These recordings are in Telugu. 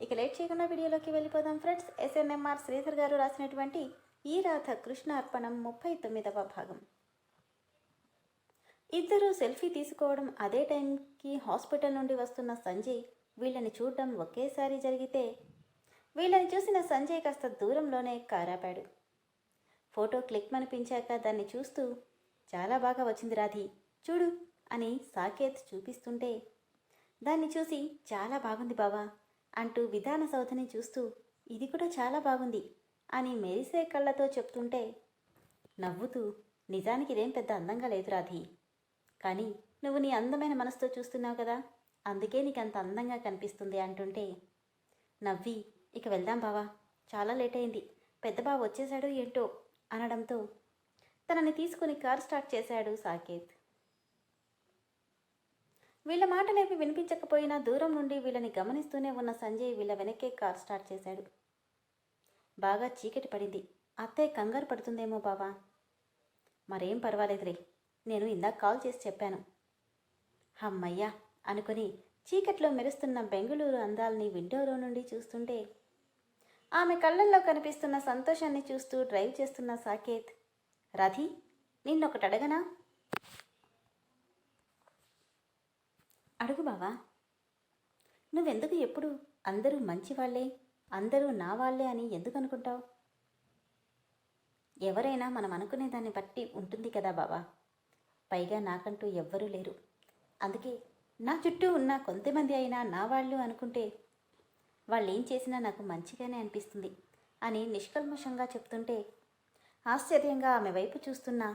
ఇక లేట్ చేయకుండా వీడియోలోకి వెళ్ళిపోదాం ఫ్రెండ్స్. ఎస్ఎన్ఎంఆర్ శ్రీధర్ గారు రాసినటువంటి ఈ రాధ కృష్ణ అర్పణం ముప్పై తొమ్మిదవ భాగం. ఇద్దరు సెల్ఫీ తీసుకోవడం అదే టైంకి హాస్పిటల్ నుండి వస్తున్న సంజయ్ వీళ్ళని చూడడం ఒకేసారి జరిగితే వీళ్ళని చూసిన సంజయ్ కాస్త దూరంలోనే కారాపాడు. ఫోటో క్లిక్ అనిపించాక దాన్ని చూస్తూ చాలా బాగా వచ్చింది రాధి చూడు అని సాకేత్ చూపిస్తుంటే దాన్ని చూసి చాలా బాగుంది బావా అంటూ విధాన సౌధని చూస్తూ ఇది కూడా చాలా బాగుంది అని మెరిసే కళ్ళతో చెప్తుంటే నవ్వుతూ నిజానికి ఇదేం పెద్ద అందంగా లేదు రాధి. కానీ నువ్వు నీ అందమైన మనసుతో చూస్తున్నావు కదా అందుకే నీకు అంత అందంగా కనిపిస్తుంది అంటుంటే నవ్వి ఇక వెళ్దాం బావా చాలా లేట్ అయింది. పెద్ద బావ వచ్చేశాడు ఏంటో అనడంతో తనని తీసుకుని కార్ స్టార్ట్ చేశాడు సాకేత్. వీళ్ళ మాటలేవి వినిపించకపోయినా దూరం నుండి వీళ్ళని గమనిస్తూనే ఉన్న సంజయ్ వీళ్ళ వెనకే కార్ స్టార్ట్ చేశాడు. బాగా చీకటి పడింది. అత్తయ్య కంగారు పడుతుందేమో బావా. మరేం పర్వాలేదులే. నేను ఇందాక కాల్ చేసి చెప్పాను. హమ్మయ్యా అనుకుని చీకట్లో మెరుస్తున్న బెంగళూరు అందాల్ని విండోలో నుండి చూస్తుంటే ఆమె కళ్ళల్లో కనిపిస్తున్న సంతోషాన్ని చూస్తూ డ్రైవ్ చేస్తున్న సాకేత్ రథి నిన్నొకటి అడగనా? అడుగు బావా నువ్వెందుకు ఎప్పుడు అందరూ మంచివాళ్ళే అందరూ నా వాళ్ళే అని ఎందుకు అనుకుంటావు ఎవరైనా మనం అనుకునే దాన్ని బట్టి ఉంటుంది కదా బావా. పైగా నాకంటూ ఎవ్వరూ లేరు. అందుకే నా చుట్టూ ఉన్న కొంతమంది అయినా నా వాళ్ళు అనుకుంటే వాళ్ళు ఏం చేసినా నాకు మంచిగానే అనిపిస్తుంది అని నిష్కల్మషంగా చెప్తుంటే ఆశ్చర్యంగా ఆమె వైపు చూస్తున్నా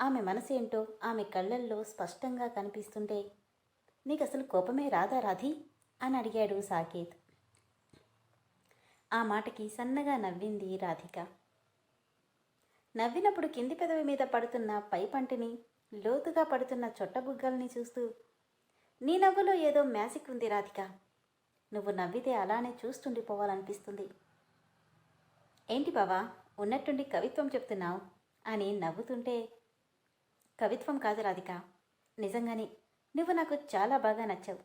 ఆమె మనసేంటో ఆమె కళ్ళల్లో స్పష్టంగా కనిపిస్తుంటే నీకు అసలు కోపమే రాదా రాధి? అని అడిగాడు సాకేత్. ఆ మాటకి సన్నగా నవ్వింది రాధిక. నవ్వినప్పుడు కింది పెదవి మీద పడుతున్న పై పంటిని లోతుగా పడుతున్న చొట్టబుగ్గల్ని చూస్తూ నీ నవ్వులో ఏదో మ్యాజిక్ ఉంది రాధిక. నువ్వు నవ్వితే అలానే చూస్తుండిపోవాలనిపిస్తుంది. ఏంటి బావా ఉన్నట్టుండి కవిత్వం చెప్తున్నావు? అని నవ్వుతుంటే కవిత్వం కాదు రాధిక. నిజంగానే నువ్వు నాకు చాలా బాగా నచ్చావు.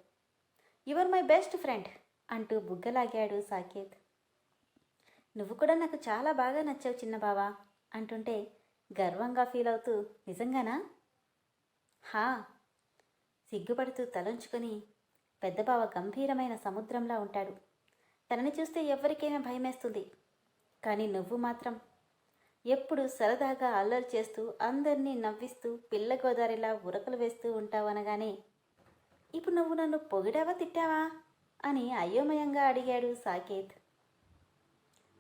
యువర్ మై బెస్ట్ ఫ్రెండ్ అంటూ బుగ్గలాగాడు సాకేత్. నువ్వు కూడా నాకు చాలా బాగా నచ్చావు చిన్న బావా అంటుంటే గర్వంగా ఫీల్ అవుతూ నిజంగానా? హా సిగ్గుపడుతూ తలంచుకొని పెద్దబావ గంభీరమైన సముద్రంలా ఉంటాడు. తనని చూస్తే ఎవరికైనా భయమేస్తుంది. కానీ నువ్వు మాత్రం ఎప్పుడు సరదాగా అల్లరి చేస్తూ అందరినీ నవ్విస్తూ పిల్ల గోదారిలా ఉరకలు వేస్తూ ఉంటావనగానే ఇప్పుడు నువ్వు నన్ను పొగిడావా తిట్టావా? అని అయోమయంగా అడిగాడు సాకేత్.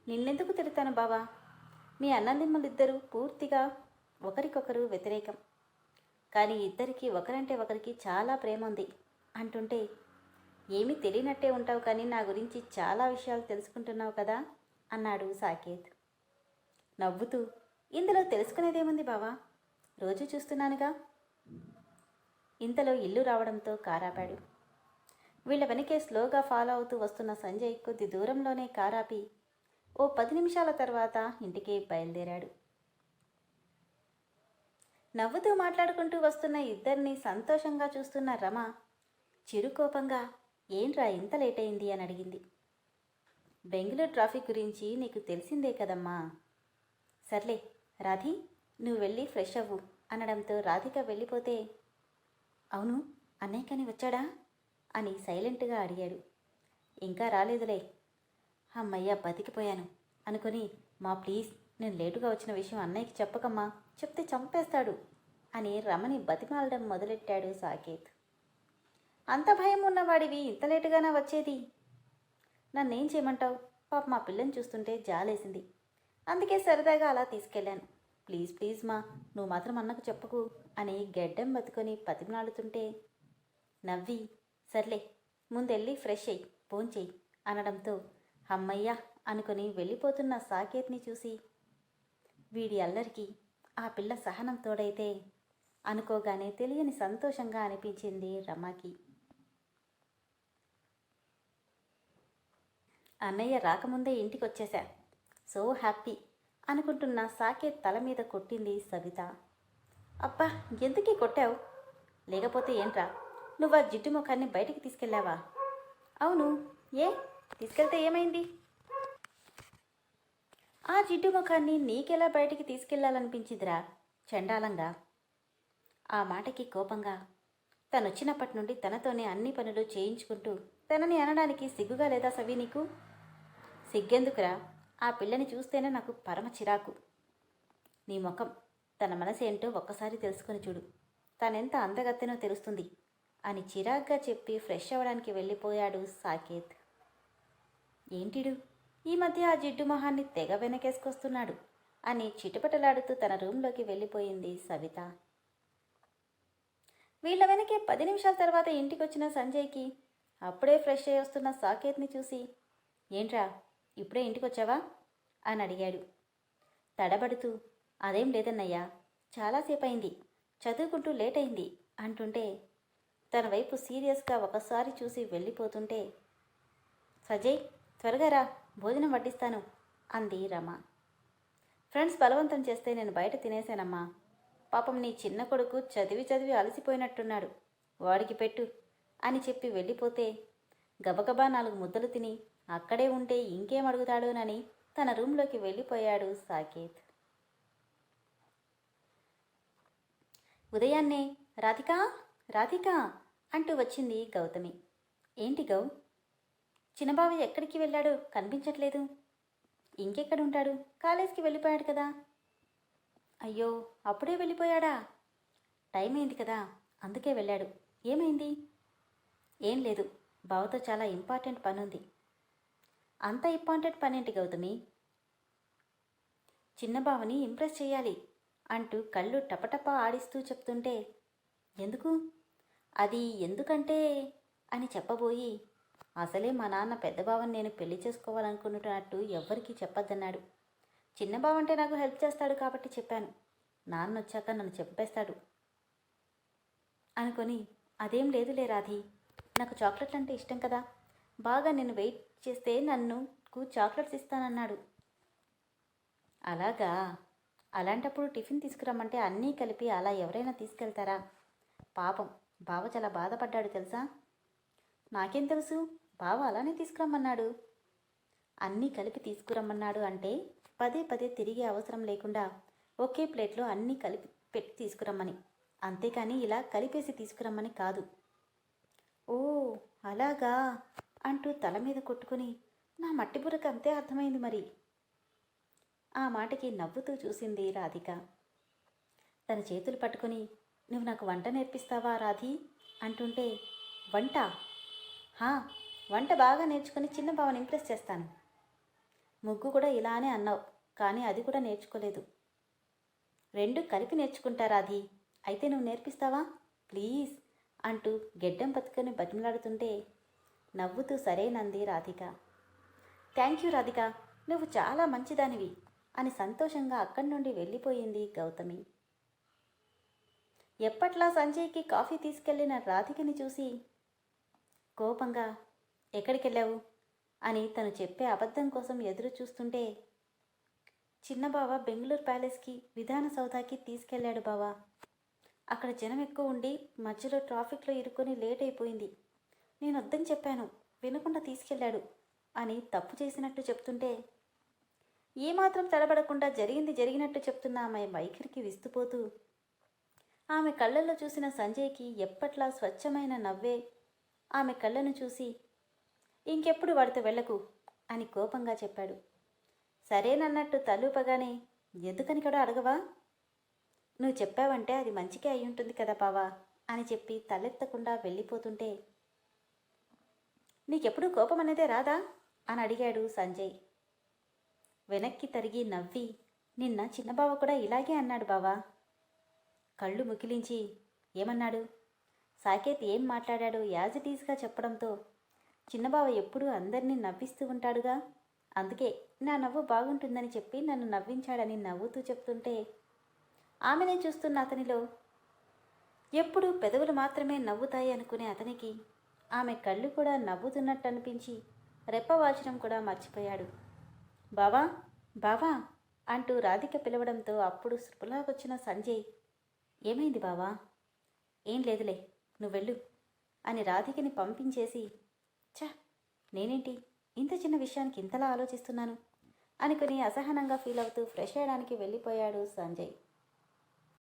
నిన్నెందుకు తిడతాను బావా? మీ అన్నదిమ్మలిద్దరూ పూర్తిగా ఒకరికొకరు వ్యతిరేకం. కానీ ఇద్దరికి ఒకరంటే ఒకరికి చాలా ప్రేమ ఉంది. అంటుంటే ఏమీ తెలియనట్టే ఉంటావు కానీ నా గురించి చాలా విషయాలు తెలుసుకుంటున్నావు కదా? అన్నాడు సాకేత్. నవ్వుతూ ఇందులో తెలుసుకునేదేముంది బావా? రోజు చూస్తున్నానుగా. ఇంతలో ఇల్లు రావడంతో కారాపాడు. వీళ్ళ వెనకే స్లోగా ఫాలో అవుతూ వస్తున్న సంజయ్ కొద్ది దూరంలోనే కారాపి ఓ పది నిమిషాల తర్వాత ఇంటికి బయలుదేరాడు. నవ్వుతూ మాట్లాడుకుంటూ వస్తున్న ఇద్దరిని సంతోషంగా చూస్తున్న రమ చిరుకోపంగా ఏంట్రా ఇంత లేట్ అయింది? అని అడిగింది. బెంగళూరు ట్రాఫిక్ గురించి నీకు తెలిసిందే కదమ్మా. సర్లే రాధి నువ్వు వెళ్ళి ఫ్రెష్ అవ్వు అనడంతో రాధిక వెళ్ళిపోతే అవును అన్నయ్య కానీ వచ్చాడా? అని సైలెంట్గా అడిగాడు. ఇంకా రాలేదులే. అమ్మయ్య బతికిపోయాను అనుకొని మా ప్లీజ్ నేను లేటుగా వచ్చిన విషయం అన్నయ్యకి చెప్పకమ్మా చెప్తే చంపేస్తాడు అని రమణి బతిమాలడం మొదలెట్టాడు సాకేత్. అంత భయం ఉన్నవాడివి ఇంత లేటుగానా వచ్చేది? నన్నేం చేయమంటావు? పాప మా పిల్లని చూస్తుంటే జాలేసింది. అందుకే సరదాగా అలా తీసుకెళ్ళాను. ప్లీజ్ ప్లీజ్ మా నువ్వు మాత్రం అన్నకు చెప్పకు అని గెడ్డం బతుకొని పతిమలాడుతుంటే నవ్వి సర్లే ముందెళ్ళి ఫ్రెష్ అయ్యి ఫోన్ చెయ్యి అనడంతో అమ్మయ్యా అనుకుని వెళ్ళిపోతున్న సాకేత్ని చూసి వీడి అల్లరికి ఆ పిల్ల సహనం తోడైతే అనుకోగానే తెలియని సంతోషంగా అనిపించింది రమాకి. అన్నయ్య రాకముందే ఇంటికి వచ్చేశా సో హ్యాపీ అనుకుంటున్న సాకేత్ తల మీద కొట్టింది సవిత. అబ్బా ఎందుకే కొట్టావు? లేకపోతే ఏంట్రా? నువ్వు ఆ జిడ్డు ముఖాన్ని బయటికి తీసుకెళ్ళావా? అవును. ఏ? తీసుకెళ్తే ఏమైంది? ఆ జిడ్డు ముఖాన్ని నీకెలా బయటికి తీసుకెళ్ళాలనిపించిందిరా? చండాలంగా. ఆ మాటకి కోపంగా. తనొచ్చినప్పటి నుండి తనతోనే అన్ని పనులు చేయించుకుంటూ తనని అనడానికి సిగ్గుగా లేదా సవి నీకు? సిగ్గెందుకురా? ఆ పిల్లని చూస్తేనే నాకు పరమ చిరాకు. నీ ముఖం తన మనసు ఏంటో ఒక్కసారి తెలుసుకొని చూడు. తనెంత అందగత్తెనో తెలుస్తుంది. అని చిరాగ్గా చెప్పి ఫ్రెష్ అవ్వడానికి వెళ్ళిపోయాడు సాకేత్. ఏంటిడు? ఈ మధ్య ఆ జిడ్డు మొహాన్ని తెగ వెనకేసుకొస్తున్నాడు అని చిటపటలాడుతూ తన రూంలోకి వెళ్ళిపోయింది సవిత. వీళ్ళ వెనకే పది నిమిషాల తర్వాత ఇంటికి వచ్చిన సంజయ్కి అప్పుడే ఫ్రెష్ అయ్యి వస్తున్న సాకేత్ని చూసి ఏంట్రా ఇప్పుడే ఇంటికి వచ్చావా అని అడిగాడు. తడబడుతూ అదేం లేదన్నయ్యా చాలాసేపు అయింది చదువుకుంటూ లేట్ అయింది అంటుంటే తన వైపు సీరియస్గా ఒకసారి చూసి వెళ్ళిపోతుంటే సజయ్ త్వరగా రా భోజనం వడ్డిస్తాను అంది రమ. ఫ్రెండ్స్ బలవంతం చేస్తే నేను బయట తినేశానమ్మా. పాపం నీ చిన్న కొడుకు చదివి చదివి అలసిపోయినట్టున్నాడు. వాడికి పెట్టు అని చెప్పి వెళ్ళిపోతే గబగబా నాలుగు ముద్దలు తిని అక్కడే ఉంటే ఇంకేం అడుగుతాడోనని తన రూంలోకి వెళ్ళిపోయాడు సాకేత్. ఉదయాన్నే రాధికా రాధికా అంటూ వచ్చింది గౌతమి. ఏంటి గౌ? చిన్నబావ ఎక్కడికి వెళ్ళాడు కనిపించట్లేదు. ఇంకెక్కడ ఉంటాడు? కాలేజీకి వెళ్ళిపోయాడు కదా. అయ్యో అప్పుడే వెళ్ళిపోయాడా? టైం అయింది కదా అందుకే వెళ్ళాడు. ఏమైంది? ఏం లేదు బావతో చాలా ఇంపార్టెంట్ పని ఉంది అంత ఇంపార్టెంట్ పనేంటి గౌతమి? చిన్న బావని ఇంప్రెస్ చేయాలి అంటూ కళ్ళు టపటప ఆడిస్తూ చెప్తుంటే ఎందుకు? అది ఎందుకంటే? అని చెప్పబోయి అసలే మా నాన్న పెద్ద బావని నేను పెళ్ళి చేసుకోవాలనుకున్నట్టు ఎవ్వరికీ చెప్పొద్దన్నాడు. చిన్న బావంటే నాకు హెల్ప్ చేస్తాడు కాబట్టి చెప్పాను. నాన్న వచ్చాక నన్ను చెప్పేస్తాడు. అనుకొని అదేం లేదులే రాధి నాకు చాక్లెట్లు అంటే ఇష్టం కదా. బాగా నేను వెయిట్ చేస్తే నన్ను చాక్లెట్స్ ఇస్తానన్నాడు. అలాగా? అలాంటప్పుడు టిఫిన్ తీసుకురమ్మంటే అన్నీ కలిపి అలా ఎవరైనా తీసుకెళ్తారా? పాపం బావ చాలా బాధపడ్డాడు తెలుసా? నాకేం తెలుసు? బావ అలానే తీసుకురమ్మన్నాడు. అన్నీ కలిపి తీసుకురమ్మన్నాడు అంటే పదే పదే తిరిగే అవసరం లేకుండా ఒకే ప్లేట్లో అన్నీ కలిపి పెట్టి తీసుకురమ్మని. అంతేకాని ఇలా కలిపేసి తీసుకురమ్మని కాదు. ఓ అలాగా? అంటూ తల మీద కొట్టుకుని నా మట్టి బుర్రకు అంతే అర్థమైంది మరి. ఆ మాటకి నవ్వుతూ చూసింది రాధిక. తన చేతులు పట్టుకుని నువ్వు నాకు వంట నేర్పిస్తావా రాధి? అంటుంటే వంట? హా వంట బాగా నేర్చుకుని చిన్న బావని ఇంప్రెస్ చేస్తాను. ముగ్గు కూడా ఇలానే అన్నావు కానీ అది కూడా నేర్చుకోలేదు. రెండు కలిపి నేర్చుకుంటారా అది అయితే నువ్వు నేర్పిస్తావా? ప్లీజ్ అంటూ గెడ్డం బతుకొని బతిమలాడుతుంటే నవ్వుతూ సరేనంది రాధిక. Thank you Radhika. నువ్వు చాలా మంచిదానివి అని సంతోషంగా అక్కడి నుండి వెళ్ళిపోయింది గౌతమి. ఎప్పట్లా సంజయ్కి కాఫీ తీసుకెళ్ళిన రాధికని చూసి కోపంగా ఎక్కడికెళ్ళావు? అని తను చెప్పే అబద్ధం కోసం ఎదురు చూస్తుంటే చిన్న బావ బెంగళూరు ప్యాలెస్కి విధాన సౌదాకి తీసుకెళ్ళాడు బావా. అక్కడ జనం ఎక్కువ ఉండి మధ్యలో ట్రాఫిక్లో ఇరుక్కొని లేట్ అయిపోయింది. నేను వద్దని చెప్పాను. వినకుండా తీసుకెళ్ళాడు అని తప్పు చేసినట్టు చెప్తుంటే ఏమాత్రం తడబడకుండా జరిగింది జరిగినట్టు చెప్తున్న ఆమె వైఖరికి విస్తుపోతూ ఆమె కళ్ళల్లో చూసిన సంజయ్కి ఎప్పట్లా స్వచ్ఛమైన నవ్వే ఆమె కళ్ళను చూసి ఇంకెప్పుడు వాడితో వెళ్ళకు అని కోపంగా చెప్పాడు. సరేనన్నట్టు తలూపగానే ఎందుకని కూడా అడగవా? నువ్వు చెప్పావంటే అది మంచికే అయి ఉంటుంది కదా బావా అని చెప్పి తలెత్తకుండా వెళ్ళిపోతుంటే నీకెప్పుడు కోపం అనేదే రాదా? అని అడిగాడు సంజయ్. వెనక్కి తరిగి నవ్వి నిన్న చిన్నబావ కూడా ఇలాగే అన్నాడు బావా. కళ్ళు ముకిలించి ఏమన్నాడు? సాకేత్ ఏం మాట్లాడాడో యాజ్ ఇట్ చెప్పడంతో చిన్నబావ ఎప్పుడూ అందరినీ నవ్విస్తూ ఉంటాడుగా? అందుకే నా నవ్వు బాగుంటుందని చెప్పి నన్ను నవ్వించాడని నవ్వుతూ చెప్తుంటే ఆమెనే చూస్తున్న అతనిలో ఎప్పుడు పెదవులు మాత్రమే నవ్వుతాయి అనుకునే అతనికి ఆమె కళ్ళు కూడా నవ్వుతున్నట్టు అనిపించి రెప్పవాచడం కూడా మర్చిపోయాడు. బావా బావా అంటూ రాధిక పిలవడంతో అప్పుడు స్పృహలోకొచ్చిన సంజయ్ ఏమైంది బావా? ఏం లేదులే నువ్వు వెళ్ళు అని రాధికని పంపించేసి చ నేనేంటి ఇంత చిన్న విషయానికి ఇంతలా ఆలోచిస్తున్నాను అనుకుని అసహనంగా ఫీల్ అవుతూ ఫ్రెష్ అయ్యడానికి వెళ్ళిపోయాడు సంజయ్.